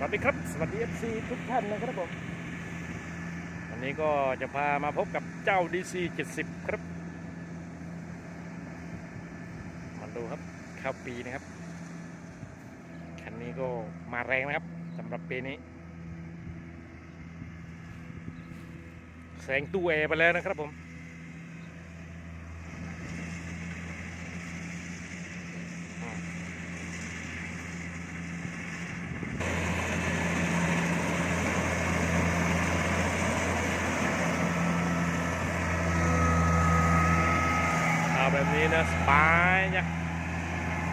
สวัสดีครับ สวัสดี FC ทุกท่านนะครับผม วันนี้ก็จะพามาพบกับเจ้า DC 70 ครับ มาดูครับข้าวปีนะครับ คันนี้ก็มาแรงนะครับสำหรับปีนี้ แสงตู้แอร์ไปแล้วนะครับผม ข้าวแบบ นี้นะสบายนี่ย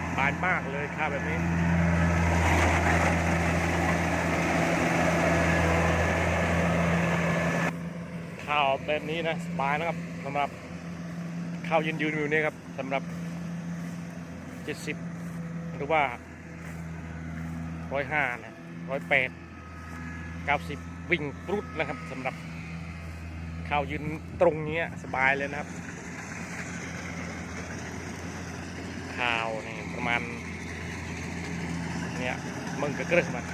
สบายมากเลยข้าวแบบนี้ข้าวแบบนี้นะสบายนะครับสำหรับข้าวยืนยืนอยู่นี่ครับสำหรับ70หรือว่า105นะ108 90วิ่งปรุดนะครับสำหรับข้าวยืนตรงนี้สบายเลยนะครับ ข้าวนี่ประมาณเนี่ยมึงกระเกรึกมัน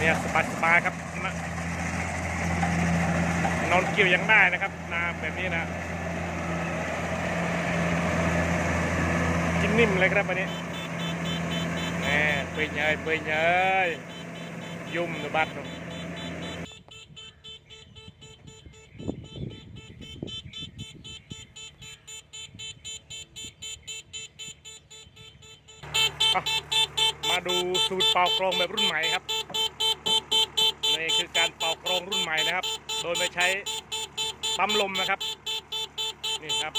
เนี้ยสบายๆครับนอนเกี่ยวยังได้นะครับนาแบบนี้นะกินนิ่มเลยครับวันนี้แหน่เปยเยยเปยเยยยุ่มหรือบัดครับอะมาดูสูตรเป่ากรองแบบรุ่นใหม่ครับ นะครับ โดยไม่ใช้ปั๊มลมนะครับ นี่ครับ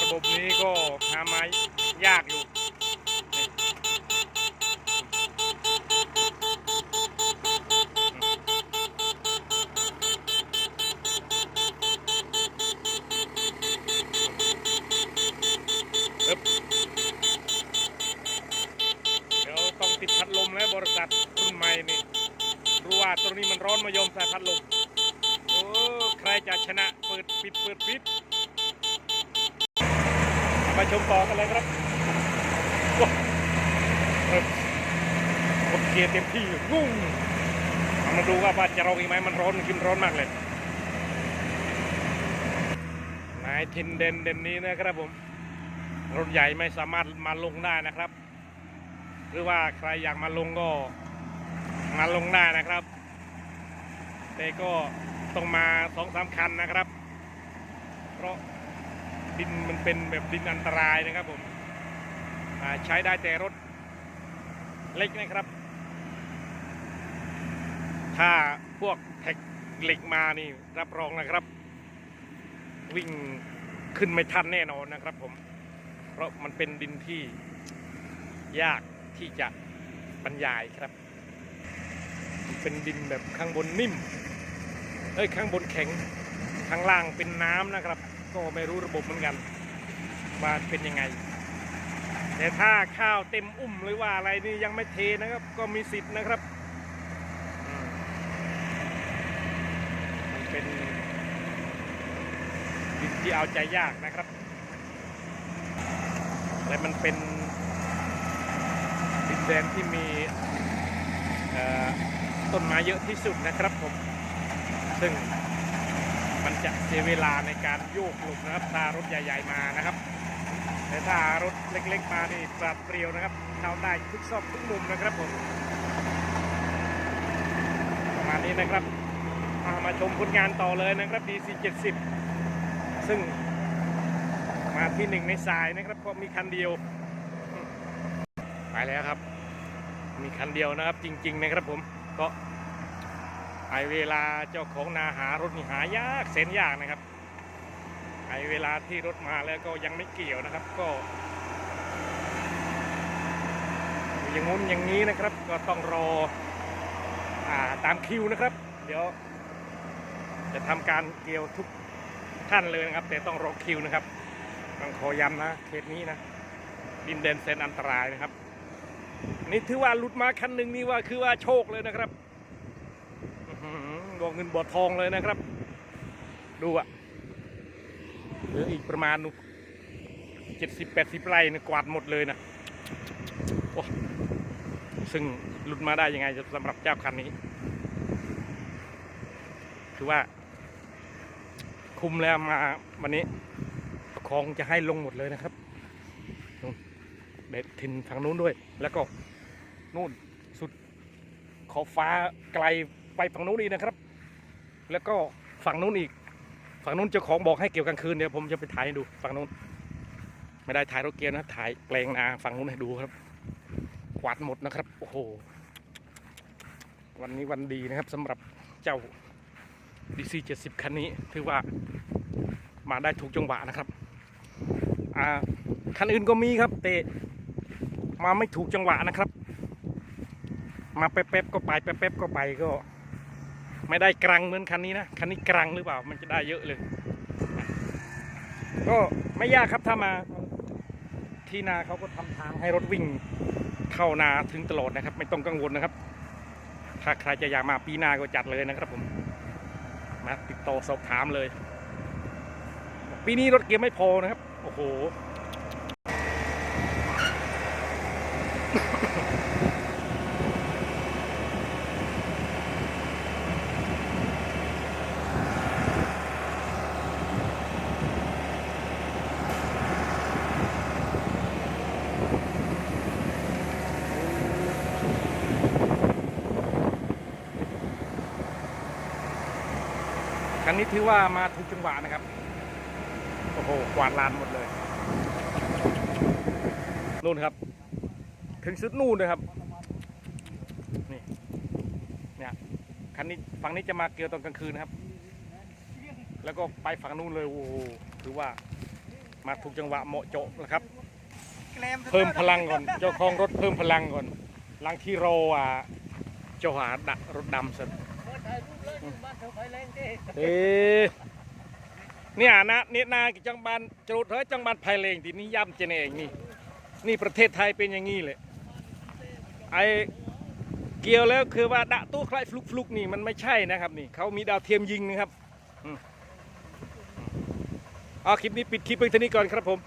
ระบบนี้ก็หามายากอยู่ ร้อนมายอมใส่พัดลมโอ้ใครจะชนะเปิดปิดเปิดปิดมาชมต่อกันเลยครับว้าวเออกดเกียร์เต็มที่งุ้งมาดูว่าว่าจะร้องอีกไหมมันร้อนขึ้นร้อนมากเลยนายทินเดนเดนนี้นะครับผมรถใหญ่ไม่สามารถมาลงได้นะครับ หรือว่าใครอยากมาลงก็มาลงได้นะครับ แต่ก็ต้องมาสองสามคันนะครับ เพราะดินมันเป็นแบบดินอันตรายนะครับผมใช้ได้แต่รถเล็กนะครับ ถ้าพวกแท็กเหล็กมานี่รับรองนะครับ วิ่งขึ้นไม่ทันแน่นอนนะครับผม เพราะมันเป็นดินที่ยากที่จะบรรยายครับ เป็นดินแบบข้างบนนิ่ม เอ้ยข้างบนแข็งข้างล่างเป็นน้ำนะครับ ก็ไม่รู้ระบบเหมือนกันว่าเป็นยังไง แต่ถ้าข้าวเต็มอุ้มหรือว่าอะไรนี่ยังไม่เทนะครับ ก็มีสิทธิ์นะครับมันเป็นดินที่เอาใจยากนะครับและมันเป็นดินแดนที่มีต้นไม้เยอะที่สุดนะครับผม ซึ่งมันจะเสียเวลาในการโยกหลบนะครับถ้ารถใหญ่ ๆมานะครับ แต่ถ้ารถเล็กๆมานี่ปราดเปรียวนะครับเข้าได้ทุกซอกทุกมุมนะครับผมประมาณนี้นะครับเอามาชมผลงานต่อเลยนะครับ DC 70ซึ่งมาที่หนึ่งในสายนะครับเพราะมีคันเดียวไปแล้วครับ มีคันเดียวนะครับจริง ๆ นะครับผมก็ ไอเวลาเจ้าของนาหารถนี่หายากเส้นยากนะครับ ไอเวลาที่รถมาแล้วก็ยังไม่เกี่ยวนะครับ ก็อย่างงู้นอย่างนี้นะครับ ก็ต้องรออตามคิวนะครับ เดี๋ยว จะทำการเกี่ยวทุกท่านเลยนะครับ แต่ต้องรอคิวนะครับต้องขอย้ำนะเคสนี้นะดินแดนแสนอันตรายนะครับนี่ถือว่าหลุดมาคันหนึ่งนี่ว่าคือว่าโชคเลยนะครับ บ่อเงินบ่อทองเลยนะครับ ดูอะเหลืออีกประมาณเจ็ดสิบแปดสิบไร่นะกวาดหมดเลยนะโอ้ซึ่งหลุดมาได้ยังไงสำหรับเจ้าคันนี้ คือว่า คุมแล้วมาวันนี้ประคองจะให้ลงหมดเลยนะครับนู่นเด็ดทินทางนู้นด้วย แล้วก็นู่นสุดขอบฟ้าไกลไปฝั่งนู้นอีกนะครับ แล้วก็ฝั่งนู้นอีก ฝั่งนู้นเจ้าของบอกให้เกี่ยวกลางคืนเดี๋ยวผมจะไปถ่ายให้ดูฝั่งนู้นไม่ได้ถ่ายรถเกียร์นะถ่ายแปลงนาฝั่งนู้นให้ดูครับกวาดหมดนะครับโอ้โหวันนี้วันดีนะครับสำหรับเจ้า DC 70 คันนี้ถือว่ามาได้ถูกจังหวะนะครับอ่าคันอื่นก็มีครับแต่มาไม่ถูกจังหวะนะครับ มาแป๊บๆก็ไปแป๊บๆก็ไปก็ ไม่ได้กรังเหมือนคันนี้นะ คันนี้กรังหรือเปล่า มันจะได้เยอะเลย ก็ไม่ยากครับถ้ามาที่นาเขาก็ทำทางให้รถวิ่งเข้านาถึงตลอดนะครับ ไม่ต้องกังวลนะครับ ถ้าใครจะอยากมาปีนาก็จัดเลยนะครับผม มาติดต่อสอบถามเลย ปีนี้รถเกียร์ไม่พอนะครับ โอ้โห ครั้งนี้ถือว่ามาถูกจังหวะนะครับ โอ้โห กวาดลานหมดเลย นู่นครับ ถึงสุดนู่นเลยครับ นี่เนี่ยคันนี้ฝั่งนี้จะมาเกี่ยวตอนกลางคืนนะครับ แล้วก็ไปฝั่งนู้นเลย โอ้โห ถือว่ามาถูกจังหวะเหมาะเจาะนะครับ เพิ่มพลังก่อน เจ้าของรถเพิ่มพลังก่อน หลังที่รออะเจ้าหาดะรถดำเสร็จ เอ๊ะเนี่ยนะเนี่ยนาจังบานจรุดเฮ้ยจังบานไพเลงที่นี่ย่ำเจเนเองนี่นี่ประเทศไทยเป็นอย่างนี้เลยไอเกี่ยวแล้วคือว่าดะตู้ใครฟลุกฟลุกๆนี่มันไม่ใช่นะครับนี่เขามีดาวเทียมยิงนะครับอืมเอาคลิปนี้ปิดคลิปไปเท่านี้ก่อนครับผม